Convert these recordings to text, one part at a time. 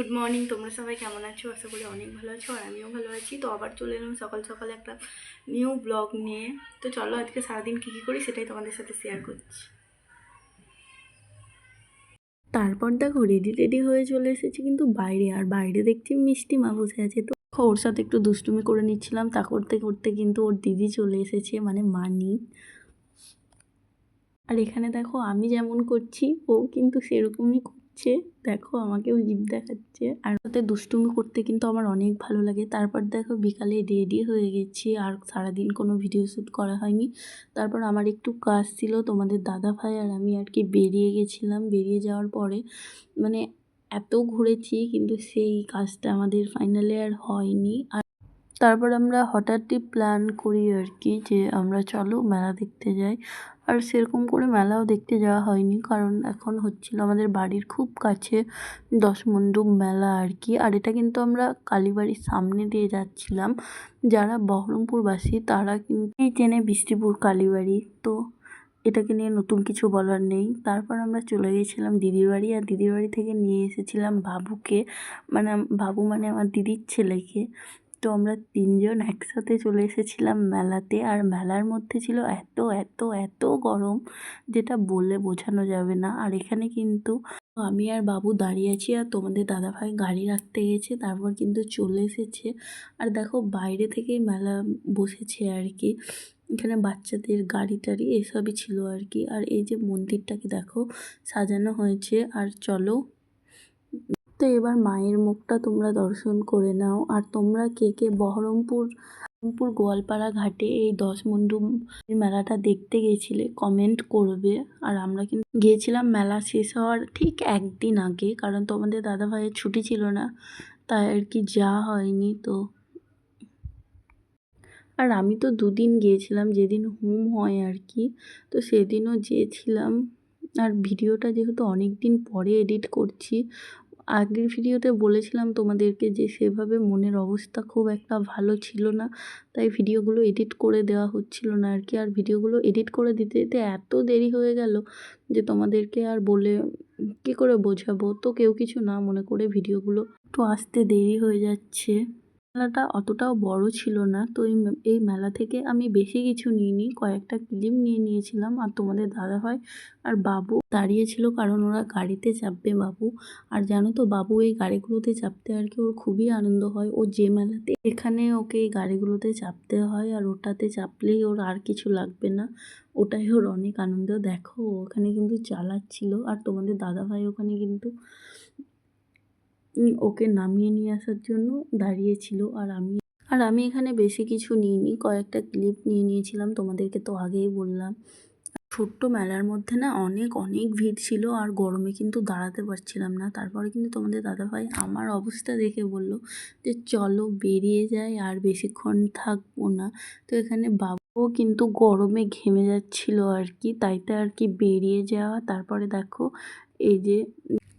Good morning তোমরা সবাই কেমন আছো? আশা করি অনেক ভালো আছো আর আমিও ভালো আছি। তো আবার চলে এলাম সকাল সকাল একটা নিউ ব্লগ নিয়ে। তো চলো আজকে সারাদিন কী কী করি সেটাই তোমাদের সাথে শেয়ার করছি। তারপর দেখো রেডি রেডি হয়ে চলে এসেছি কিন্তু বাইরে। আর বাইরে দেখছি মিষ্টি মা বসে আছে। তো ওর সাথে একটু দুষ্টুমি করে নিচ্ছিলাম। তা করতে করতে কিন্তু ওর দিদি চলে এসেছে মানে মানি। আর এখানে দেখো আমি যেমন করছি, ও কিন্তু সেরকমই করছে দেখো আমাকেও জিভ দেখাচ্ছে। আর সাথে দুষ্টুমি করতে কিন্তু আমার অনেক ভালো লাগে। তারপর দেখো বিকালে রেডি হয়ে গেছি, আর সারাদিন কোনো ভিডিও শ্যুট করা হয়নি। তারপর আমার একটু কাজ ছিল, তোমাদের দাদা ভাই আর আমি আর কি বেরিয়ে গেছিলাম। বেরিয়ে যাওয়ার পরে মানে এত ঘুরেছি, কিন্তু সেই কাজটা আমাদের ফাইনালে আর হয়নি। আর তারপর আমরা হঠাৎই প্ল্যান করি আর কি যে আমরা চলো মেলা দেখতে যাই। আর সেরকম করে মেলাও দেখতে যাওয়া হয়নি কারণ এখন হচ্ছিল আমাদের বাড়ির খুব কাছে দশ দশমণ্ডপ মেলা আর কি। আর এটা কিন্তু আমরা কালীবাড়ির সামনে দিয়ে যাচ্ছিলাম। যারা বহরমপুরবাসী তারা কিন্তু চেনে বৃষ্টিপুর কালীবাড়ি। তো এটাকে নিয়ে নতুন কিছু বলার নেই। তারপর আমরা চলে গেছিলাম দিদির বাড়ি আর দিদির বাড়ি থেকে নিয়ে এসেছিলাম বাবুকে। মানে বাবু মানে আমার দিদির ছেলেকে। তো আমরা তিনজন একসাথে চলে এসেছিলাম মেলাতে। আর মেলার মধ্যে ছিল এত এত এত গরম যেটা বলে বোঝানো যাবে না। আর এখানে কিন্তু আমি আর বাবু দাঁড়িয়ে আছি আর তোমাদের দাদাভাই গাড়ি রাখতে গেছে, তারপর কিন্তু চলে এসেছে। আর দেখো বাইরে থেকেই মেলা বসেছে আর কি। এখানে বাচ্চাদের গাড়ি টাড়ি এসবই ছিল আর কি। আর এই যে মন্দিরটাকে দেখো সাজানো হয়েছে। আর চলো তো এবার মায়ের মুখটা তোমরা দর্শন করে নাও। আর তোমরা কে কে বহরমপুর বহরমপুর গোয়ালপাড়া ঘাটে এই দশমুন্ডু মেলাটা দেখতে গেছিলে কমেন্ট করবে। আর আমরা কিন্তু গিয়েছিলাম, মেলা শেষ হওয়ার ঠিক একদিন আগে, কারণ তোমাদের দাদা ভাইয়ের ছুটি ছিল না, তাই আর কি যা হয়নি তো। আর আমি তো দুদিন গিয়েছিলাম, যেদিন হোম হয় আর কি, তো সেদিনও গিয়েছিলাম। আর ভিডিওটা যেহেতু অনেক দিন পরে এডিট করছি আগের ভিডিওতে বলেছিলাম তোমাদেরকে যে সেভাবে মনের অবস্থা খুব একটা ভালো ছিল না। তাই ভিডিওগুলো এডিট করে দেওয়া হচ্ছিল না আর কি আর ভিডিওগুলো এডিট করে দিতে দিতে এত দেরি হয়ে গেল যে তোমাদেরকে আর বলে কি করে বোঝাবো? তো কেউ কিছু না মনে করে ভিডিওগুলো একটু আসতে দেরি হয়ে যাচ্ছে। মেলাটা অতটাও বড় ছিল না। তো এই মেলা থেকে আমি বেশি কিছু নিইনি। কয়েকটা ক্লিপ নিয়ে নিয়েছিলাম। আর তোমাদের দাদাভাই আর বাবু দাঁড়িয়েছিল কারণ ওরা গাড়িতে চাপবে বাবু। আর জানো তো, বাবু এই গাড়িগুলোতে চাপতে আর কি ওর খুবই আনন্দ হয়। ও যে মেলাতে, এখানে ওকে এই গাড়িগুলোতে চাপতে হয় আর ওটাতে চাপলেই ওর আর কিছু লাগবে না। ওটাই ওর অনেক আনন্দ। দেখো ওখানে কিন্তু চালাচ্ছিল। আর তোমাদের দাদাভাই ওখানে কিন্তু ওকে নামিয়ে নিয়ে আসার জন্য দাঁড়িয়েছিল আর আমি আর আমি এখানে বেশি কিছু নিইনি। কয়েকটা ক্লিপ নিয়ে নিয়েছিলাম, তোমাদেরকে তো আগেই বললাম। ছোট্ট মেলার মধ্যে না অনেক অনেক ভিড় ছিল আর গরমে কিন্তু দাঁড়াতে পারছিলাম না। তারপরে কিন্তু তোমাদের দাদাভাই আমার অবস্থা দেখে বলল যে, চলো বেরিয়ে যাই আর বেশিক্ষণ থাকব না। তো এখানে বাবুও কিন্তু গরমে ঘেমে যাচ্ছিল আর কি। তাইতে আর কি বেরিয়ে যাওয়া। তারপরে দেখো এই যে,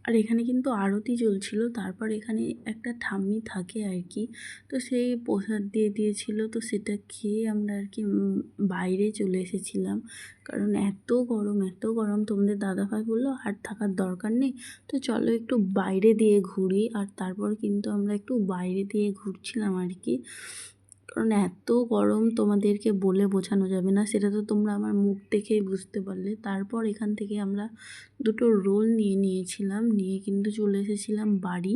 আর এখানে কিন্তু আরতি চলছিল, তারপর এখানে একটা ঠাম্মি থাকে আর কি তো সেই প্রসাদ দিয়ে দিয়েছিল, তো সেটা খেয়ে আমরা আর কি বাইরে চলে এসেছিলাম। কারণ এত গরম এত গরম, তোমাদের দাদাভাই বলল, আর থাকার দরকার নেই, তো চলো একটু বাইরে দিয়ে ঘুরি। আর তারপর কিন্তু আমরা একটু বাইরে দিয়ে ঘুরছিলাম আর কি কারণ এত গরম তোমাদেরকে বলে বোঝানো যাবে না, সেটা তো তোমরা আমার মুখ দেখেই বুঝতে পারলে। তারপর এখান থেকে আমরা দুটো রোল নিয়ে নিয়েছিলাম, নিয়ে কিন্তু চলে এসেছিলাম বাড়ি।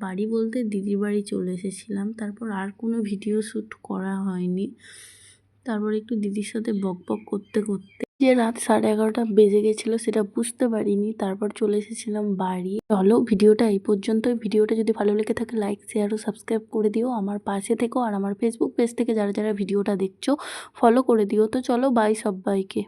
বাড়ি বলতে দিদির বাড়ি চলে এসেছিলাম। তারপর আর কোনো ভিডিও শ্যুট করা হয়নি। তারপর একটু দিদির সাথে বক বক করতে করতে যে রাত সাড়ে এগারোটা বেজে গেছিল সেটা বুঝতে পারিনি। তারপর চলে এসেছিলাম বাড়ি। চলো ভিডিওটা এই পর্যন্ত ভিডিওটা যদি ভালো লেগে থাকে লাইক শেয়ার ও সাবস্ক্রাইব করে দিও। আমার পাশে থেকেও আর আমার ফেসবুক পেজ থেকে যারা যারা ভিডিওটা দেখছ ফলো করে দিও। তো চলো বাই সবাইকে।